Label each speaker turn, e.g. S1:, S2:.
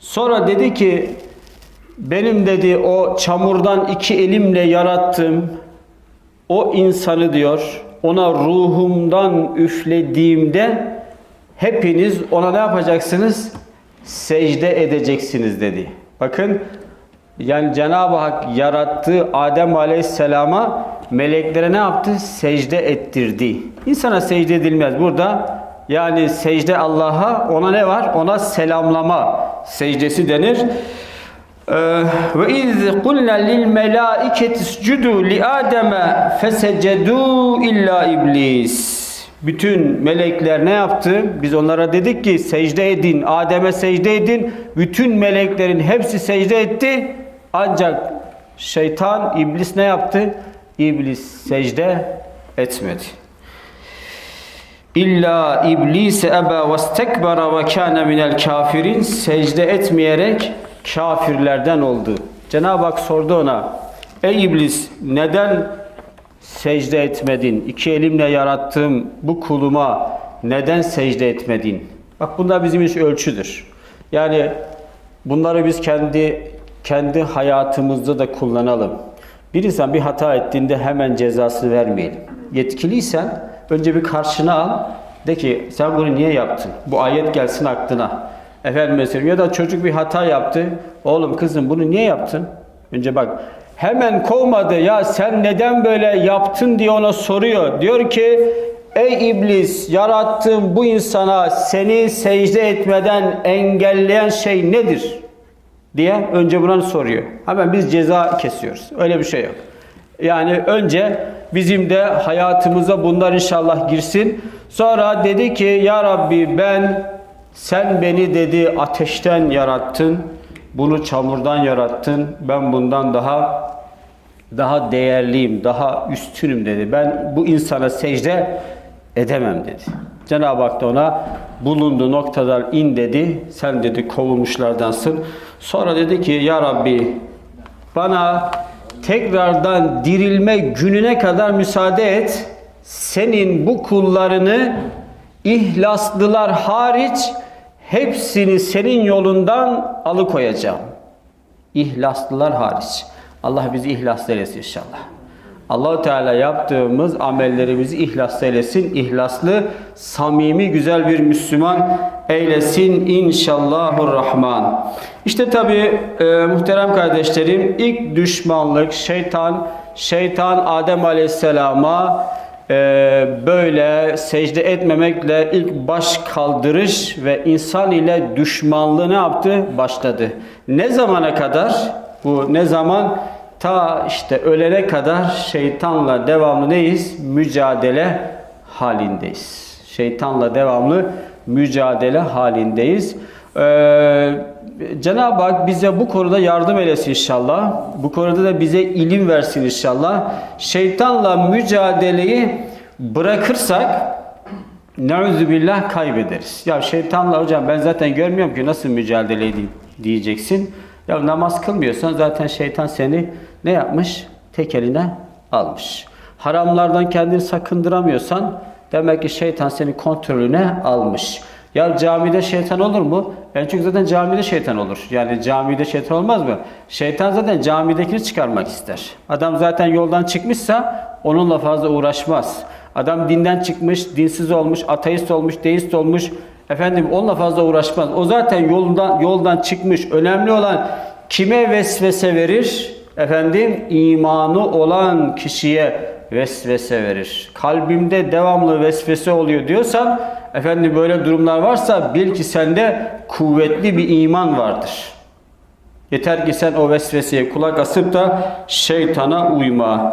S1: Sonra dedi ki benim dedi o çamurdan iki elimle yarattığım o insanı diyor ona ruhumdan üflediğimde hepiniz ona ne yapacaksınız? Secde edeceksiniz dedi. Bakın yani Cenab-ı Hak yarattığı Adem Aleyhisselam'a meleklere ne yaptı? Secde ettirdi. İnsana secde edilmez. Burada yani secde Allah'a ona ne var? Ona selamlama secdesi denir. Ee, Ve iz kulna lil melaiketi iscudu li Adem'e fesecedu illa iblis. Bütün melekler ne yaptı? Biz onlara dedik ki secde edin, Adem'e secde edin. Bütün meleklerin hepsi secde etti. Ancak şeytan, iblis ne yaptı? İblis secde etmedi. İlla iblise eba ve stekbara ve kâne minel kafirin secde etmeyerek kafirlerden oldu. Cenab-ı Hak sordu ona. Ey iblis neden secde etmedin? İki elimle yarattığım bu kuluma neden secde etmedin? Bak bunlar bizim için ölçüdür. Yani bunları biz kendi kendi hayatımızda da kullanalım. Bir insan bir hata ettiğinde hemen cezasını vermeyelim. Yetkiliysen önce bir karşına al. De ki sen bunu niye yaptın? Bu ayet gelsin aklına. Efendim mesela ya da çocuk bir hata yaptı. Oğlum kızım bunu niye yaptın? Önce bak hemen kovmadı ya sen neden böyle yaptın diye ona soruyor. Diyor ki ey iblis yarattığım bu insana seni secde etmeden engelleyen şey nedir? diye önce buna soruyor. Hemen biz ceza kesiyoruz. Öyle bir şey yok. Yani önce bizim de hayatımıza bunlar inşallah girsin. Sonra dedi ki ya Rabbi ben sen beni dedi ateşten yarattın. Bunu çamurdan yarattın. Ben bundan daha daha değerliyim, daha üstünüm dedi. Ben bu insana secde edemem dedi. Cenab-ı Hak da ona bulunduğu noktadan in dedi. Sen dedi kovulmuşlardansın. Sonra dedi ki ya Rabbi bana tekrardan dirilme gününe kadar müsaade et. Senin bu kullarını ihlaslılar hariç hepsini senin yolundan alıkoyacağım. İhlaslılar hariç. Allah bizi ihlaslı eylesin inşallah. Allahu Teala yaptığımız amellerimizi ihlaslı eylesin. İhlaslı, samimi, güzel bir Müslüman eylesin inşallahurrahman. İşte tabi e, muhterem kardeşlerim ilk düşmanlık şeytan, şeytan Adem Aleyhisselam'a e, böyle secde etmemekle ilk baş kaldırış ve insan ile düşmanlığı ne yaptı? Başladı. Ne zamana kadar? Bu ne zaman? Ta işte ölene kadar şeytanla devamlı neyiz? Mücadele halindeyiz. Şeytanla devamlı mücadele halindeyiz. Ee, Cenab-ı Hak bize bu konuda yardım eylesin inşallah. Bu konuda da bize ilim versin inşallah. Şeytanla mücadeleyi bırakırsak billah kaybederiz. Ya şeytanla hocam ben zaten görmüyorum ki nasıl mücadele edeyim diyeceksin. Ya namaz kılmıyorsan zaten şeytan seni ne yapmış? Tek eline almış. Haramlardan kendini sakındıramıyorsan demek ki şeytan seni kontrolüne almış. Ya camide şeytan olur mu? En çok zaten camide şeytan olur. Yani camide şeytan olmaz mı? Şeytan zaten camidekini çıkarmak ister. Adam zaten yoldan çıkmışsa onunla fazla uğraşmaz. Adam dinden çıkmış, dinsiz olmuş, ateist olmuş, deist olmuş. Efendim onunla fazla uğraşmaz. O zaten yoldan yoldan çıkmış. Önemli olan kime vesvese verir? Efendim imanı olan kişiye vesvese verir. Kalbimde devamlı vesvese oluyor diyorsan efendim böyle durumlar varsa bil ki sende kuvvetli bir iman vardır. Yeter ki sen o vesveseye kulak asıp da şeytana uyma.